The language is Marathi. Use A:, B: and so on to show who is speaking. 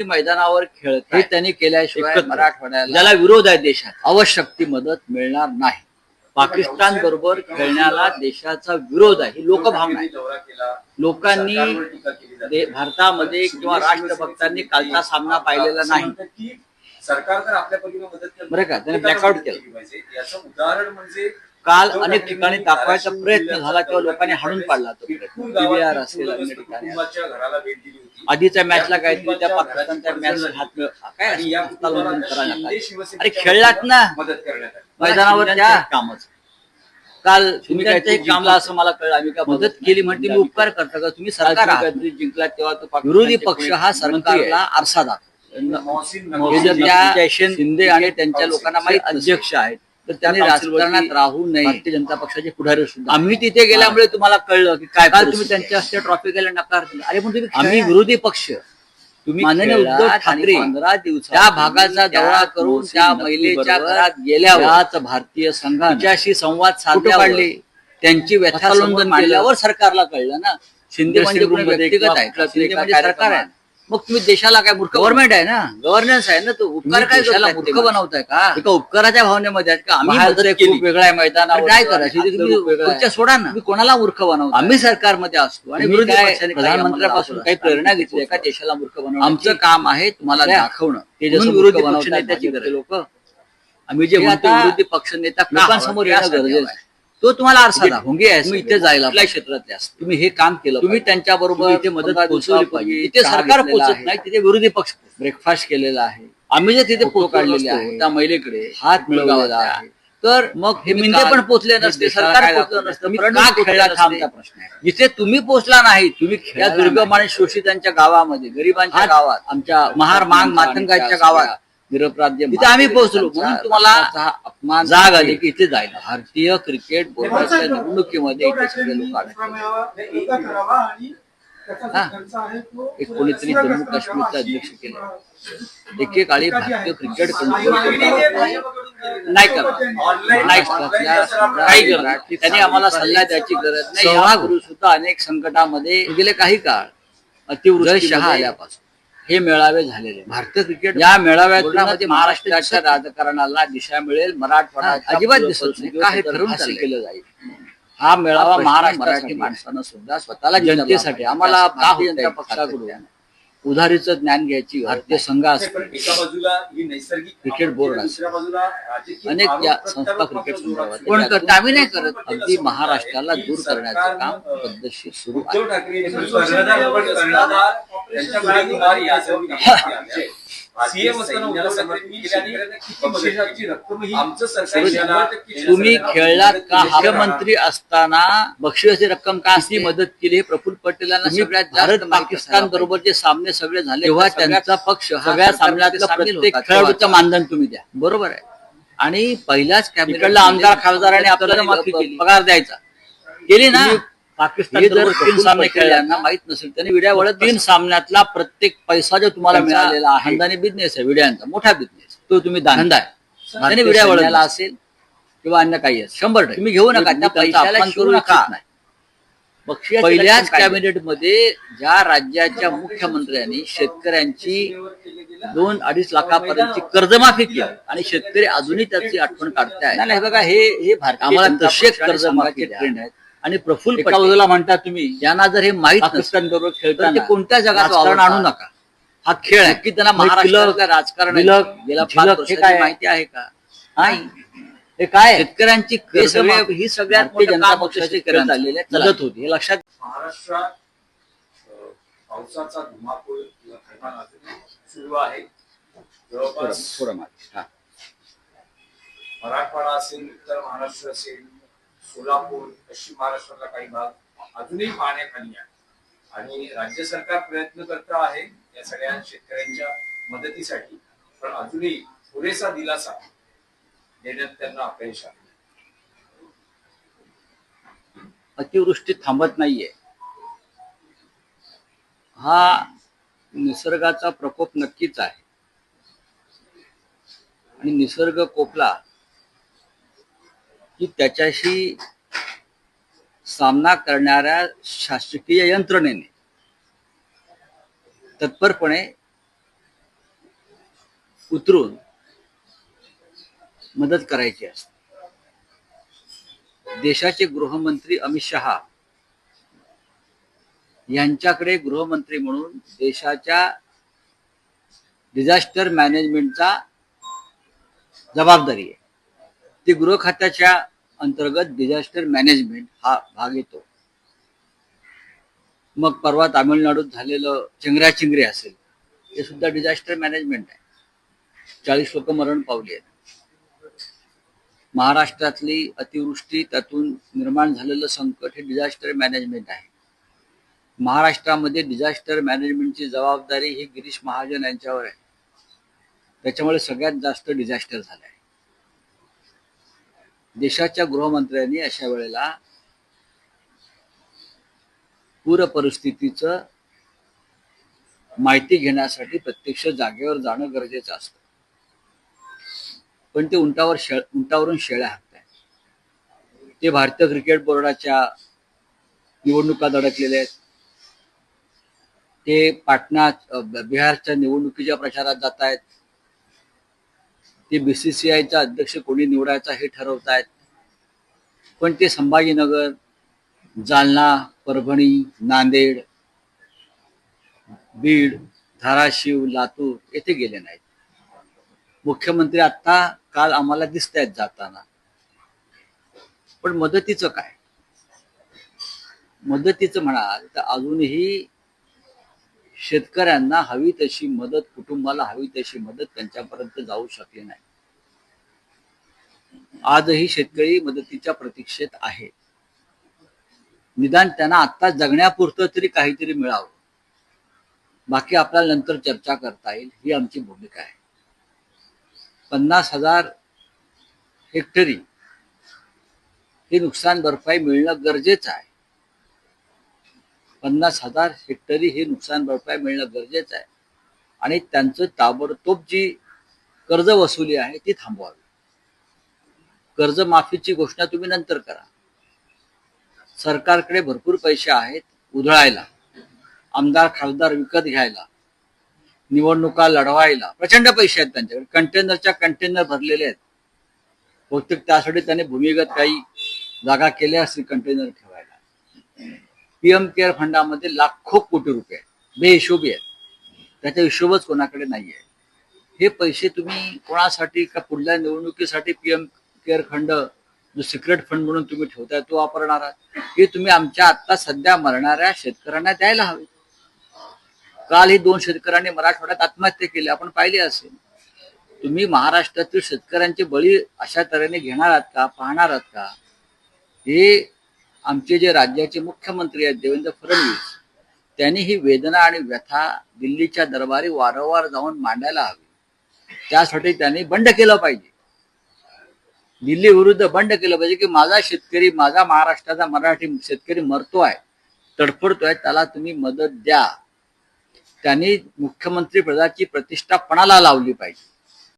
A: मैदानावर खेळत हे त्यांनी केल्याशिवाय. मराठवाड्याला ज्याला विरोध आहे देशात आवश्यक ती मदत मिळणार नाही पाकिस्तान बरोबर खेळण्याला देशाचा विरोध आहे ही लोकभावना आहे लोकांनी भारतामध्ये किंवा राष्ट्रभक्तांनी कालचा सामना पाहिलेला नाही
B: सरकार तर आपल्या परीने मदत केली
A: बरं का? त्याने
B: मदत
A: केलं.
B: केली पाहिजे. याचं उदाहरण म्हणजे
A: काल अनेक ठिकाणी दाखवायचा प्रयत्न झाला किंवा लोकांनी हाणून पाडला तो प्रयत्न. असेल, अन्य ठिकाणी
B: कुटुंबाच्या घराला भेट दिली होती.
A: आधीच्या मॅचला काहीतरी त्या पाकिस्तानच्या मॅच. काय अरे खेळलात ना.
B: मदत करण्यात आली.
A: मैदानावर त्या कामच काल तुम्ही काहीतरी कामला असं मला कळलं. आम्ही काय मदत केली म्हणते मी उपकार करता का? तुम्ही सरकार. जिंकला तेव्हा तो विरोधी पक्ष हा सरकारला आरसा दाखवतो. शिंदे आणि त्यांच्या लोकांना माहीत अध्यक्ष आहेत. तर त्यांनी राजकारणात राहू नये. भारतीय जनता पक्षाचे पुढारी सुद्धा आम्ही तिथे गेल्यामुळे तुम्हाला कळलं की काय काल तुम्ही त्यांच्या हस्ते ट्रॉफी गेला नकार दिला. अरे पण तुम्ही आम्ही विरोधी पक्ष. तुम्ही माननीय उद्धव ठाकरे दिवस त्या भागाचा दौरा करून त्या महिलेच्या घरात गेल्यावर भारतीय संघात तिच्याशी संवाद साधले काढले त्यांची व्यथालोंदन केल्यावर सरकारला कळलं ना. शिंदे म्हणजे कोणी व्यक्तिगत आहे म्हणजे सरकार आहे? मग तुम्ही देशाला काय मूर्ख गव्हर्नमेंट आहे ना. गव्हर्नन्स आहे ना तो. उपकार काय देशाला मूर्ख बनवताय का? एका उपकाराच्या भावनेमध्ये आहेत का? आम्ही.
C: खूप वेगळं आहे मैदानावर.
A: काय करायची सोडा ना. कोणाला मूर्ख बनवता आम्ही सरकारमध्ये असतो आणि
C: प्रधानमंत्र्यापासून
A: काही प्रेरणा घेतली आहे का देशाला मूर्ख बनवणं आमचं काम आहे तुम्हाला दाखवणं. ते जसं विरोधी पक्ष नेत्याची लोक. आम्ही जे म्हणतो विरोधी पक्ष नेता लोकांसमोर येणं गरजेचं आहे. तो तुम्हाला आरसा ढोंगे आहे तुम्ही इथे जायला कुठल्याही क्षेत्रातले असतात तुम्ही हे काम केलं तुम्ही त्यांच्या बरोबर इथे मदत पोहोचवली पाहिजे. तिथे सरकार पोहोचत नाही तिथे विरोधी पक्ष ब्रेकफास्ट केलेला आहे. आम्ही जे तिथे फोटो काढलेले आहे त्या महिलेकडे हात मिळवलेला आहे. तर मग हे मिंदे पण पोहोचले नसते सरकार पोहोचलं नसतं खेळला आमचा प्रश्न आहे? जिथे तुम्ही पोहोचला नाही तुम्ही या दुर्गम आणि शोषितांच्या गावामध्ये गरिबांच्या गावात आमच्या महार मांग मातंगाच्या गावात निरपराध्य तिथे आम्ही पोहोचलो. म्हणून तुम्हाला अपमान जाग आली. की इथे जायला भारतीय क्रिकेट बोर्डाच्या निवडणुकीमध्ये इथे सगळे एक कोणीतरी जम्मू काश्मीरचा अध्यक्ष केलं. एकेकाळी भारतीय क्रिकेट कंट्रोल नाही करत त्यांनी आम्हाला सल्ला द्यायची गरज नाही. सुद्धा अनेक संकटामध्ये गेले काही काळ. अतिवृष्टी शहा आल्यापासून. हे मेळावे झालेले. भारतीय क्रिकेट या मेळाव्यात महाराष्ट्राच्या राजकारणाला दिशा मिळेल. मराठवाडा अजिबात दिसत नाही. केलं जाईल. हा मेळावा महाराष्ट्र मराठी माणसानं सुद्धा स्वतःला जनतेसाठी. आम्हाला पक्षाकडून. उधारीचं ज्ञान घ्यायची भारतीय संघ असतो.
B: पण एका बाजूला ही नैसर्गिक
A: क्रिकेट बोर्ड
B: दुसऱ्या बाजूला राजकीय
A: अनेक या संस्था क्रिकेट करतं आम्ही नाही करत. अगदी महाराष्ट्राला दूर करण्याचं काम पद्धतशीर सुरू आहे.
B: सीएम असताना
A: तुम्ही खेळलात का. मुख्यमंत्री असताना बक्षिसाची रक्कम का असती? मदत केली हे प्रफुल्ल पटेलांना सगळ्यात भारत पाकिस्तान बरोबर जे सामने सगळे झाले. तेव्हा त्यांचा पक्ष सगळ्या सामन्यातलं प्रत्येक खेळाडूचं मानधन तुम्ही द्या. बरोबर आहे. आणि पहिल्याच कॅबिनेटला आमदार खासदारांनी आपल्याला पगार द्यायचा. केली ना? पाकिस्तान जर तीन सामने खेळल्यांना माहीत नसेल त्यांनी विड्यावळ तीन सामन्यातला प्रत्येक पैसा जो तुम्हाला मिळालेला आहे खानदानी बिझनेस आहे विड्यांचा मोठा बिझनेस तो तुम्ही धंदा आहे. त्याने विड्यावळला असेल किंवा अन्य काही असेल. शंभर टक्के. तुम्ही घेऊ नका त्या पैशाला करू नका. पहिल्याच कॅबिनेटमध्ये ज्या राज्याच्या मुख्यमंत्र्यांनी शेतकऱ्यांची दोन अडीच लाखापर्यंतची कर्जमाफी केली आणि शेतकरी अजूनही त्याची आठवण काढताय बघा हे हे भारत आम्हाला तसे कर्जमाफी ट्रेंड आहेत. आणि प्रफुल्ल एका बाजूला म्हणता तुम्ही यांना जर हे माहीत पाकिस्तान बरोबर खेळताना ते कोणत्या जगात राजकारण आणू नका. हा खेळ आहे. की त्यांना महाराष्ट्राचं राजकारण आहे. गेल्या पाच वर्षाची माहिती आहे का? नाही. हे काय शेतकऱ्यांची हे सगळे- ही सगळ्यात भारतीय जनता पक्षाची करत आलेली मदत होती हे लक्षात
B: महाराष्ट्रात अ, पावसाचा धुमाकूळ किंवा थैमान अजूनही सुरू आहे. जवळपास
A: थोडं मागे. हा.
B: मराठवाडा असेल उत्तर महाराष्ट्र असेल सोलापूर पश्चिम महाराष्ट्रातला काही भाग अजूनही पाण्याखाली आहे. आणि राज्य सरकार प्रयत्न करत आहे या सगळ्या शेतकऱ्यांच्या मदतीसाठी पण अजूनही पुरेसा दिलासा देण्यात त्यांना अपयश आहे
A: अतिवृष्टी थांबत नाहीये. हा निसर्गाचा प्रकोप नक्कीच आहे. आणि निसर्ग कोपला की त्याच्याशी सामना करणाऱ्या शासकीय यंत्रणेने तत्परपणे उतरून मदत करायची असते. देशाचे गृहमंत्री अमित शहा यांच्याकडे गृहमंत्री म्हणून देशाच्या डिझास्टर मॅनेजमेंटचा जबाबदारी आहे. ते गृह खात्याच्या अंतर्गत डिझास्टर मॅनेजमेंट हा भाग येतो. मग परवा तामिळनाडूत झालेलं चिंगऱ्या चिंगरे असेल हे सुद्धा डिझास्टर मॅनेजमेंट आहे. चाळीस लोक मरण पावली आहेत. महाराष्ट्रातली अतिवृष्टी त्यातून निर्माण झालेलं संकट हे डिझास्टर मॅनेजमेंट आहे. महाराष्ट्रामध्ये डिझास्टर मॅनेजमेंटची जबाबदारी ही गिरीश महाजन यांच्यावर आहे. त्याच्यामुळे सगळ्यात जास्त डिझास्टर झालं आहे देशाच्या गृहमंत्र्यांनी अशा वेळेला पूर परिस्थितीचं माहिती घेण्यासाठी प्रत्यक्ष जागेवर जाणं गरजेचं असतं. पण ते उंटावर शेळ उंटावरून शेळ्या हाकताय ते भारतीय क्रिकेट बोर्डाच्या निवडणुकात अडकलेले आहेत. ते पाटणा बिहारच्या निवडणुकीच्या प्रचारात जात आहेत ते बीसीसीआयचा अध्यक्ष कोणी निवडायचा हे ठरवत आहेत पण ते संभाजीनगर जालना परभणी नांदेड बीड धाराशिव लातूर येथे गेले नाहीत. मुख्यमंत्री आता काल आम्हाला दिसत आहेत जाताना. पण मदतीचं काय? मदतीचं म्हणाल तर अजूनही शेतकऱ्यांना हवी तशी मदत कुटुंबाला हवी तशी मदत त्यांच्यापर्यंत जाऊ शकली नाही. आजही शेतकरी मदतीच्या प्रतीक्षेत आहे. निदान त्यांना आता जगण्यापुरतं तरी काहीतरी मिळावं. बाकी आपल्याला नंतर चर्चा करता येईल ही आमची भूमिका आहे. पन्नास हजार हेक्टरी ही नुकसान भरपाई मिळणं गरजेचं आहे. पन्नास हजार हेक्टरी हे नुकसान भरपाई मिळणं गरजेचं आहे. आणि त्यांचं ताबडतोब जी कर्ज वसुली आहे ती थांबवावी. कर्जमाफीची घोषणा तुम्ही नंतर करा. सरकारकडे भरपूर पैसे आहेत उधळायला. आमदार खासदार विकत घ्यायला. निवडणुका लढवायला. प्रचंड पैसे आहेत त्यांच्याकडे. कंटेनरच्या कंटेनर भरलेले आहेत. बहुतेक त्यासाठी त्यांनी भूमिगत काही जागा केल्या असतील कंटेनर ठेवायला. पीएम केअर फंडामध्ये लाखो कोटी रुपये बेहिशोबी आहेत. त्याच्या हिशोबच कोणाकडे नाही आहे हे पैसे तुम्ही कोणासाठी का पुढल्या निवडणुकीसाठी पीएम केअर फंड जो सिक्रेट फंड म्हणून तुम्ही ठेवताय तो वापरणार आहात? हे तुम्ही आमच्या आता सध्या मरणाऱ्या शेतकऱ्यांना द्यायला हवे. काल ही दोन शेतकऱ्यांनी मराठवाड्यात आत्महत्या केली. आपण पाहिली असेल. तुम्ही महाराष्ट्रातील शेतकऱ्यांचे बळी अशा तऱ्हेने घेणार आहात का? पाहणार आहात का? हे आमचे जे राज्याचे मुख्यमंत्री आहेत देवेंद्र फडणवीस त्यांनी ही वेदना आणि व्यथा दिल्लीच्या दरबारी वारंवार जाऊन मांडायला हवी. त्यासाठी त्यांनी बंड केलं पाहिजे. दिल्ली विरुद्ध बंड केलं पाहिजे की माझा शेतकरी माझा महाराष्ट्राचा मराठी शेतकरी मरतो आहे तडफडतोय त्याला तुम्ही मदत द्या. त्यांनी मुख्यमंत्री पदाची प्रतिष्ठा पणाला लावली पाहिजे.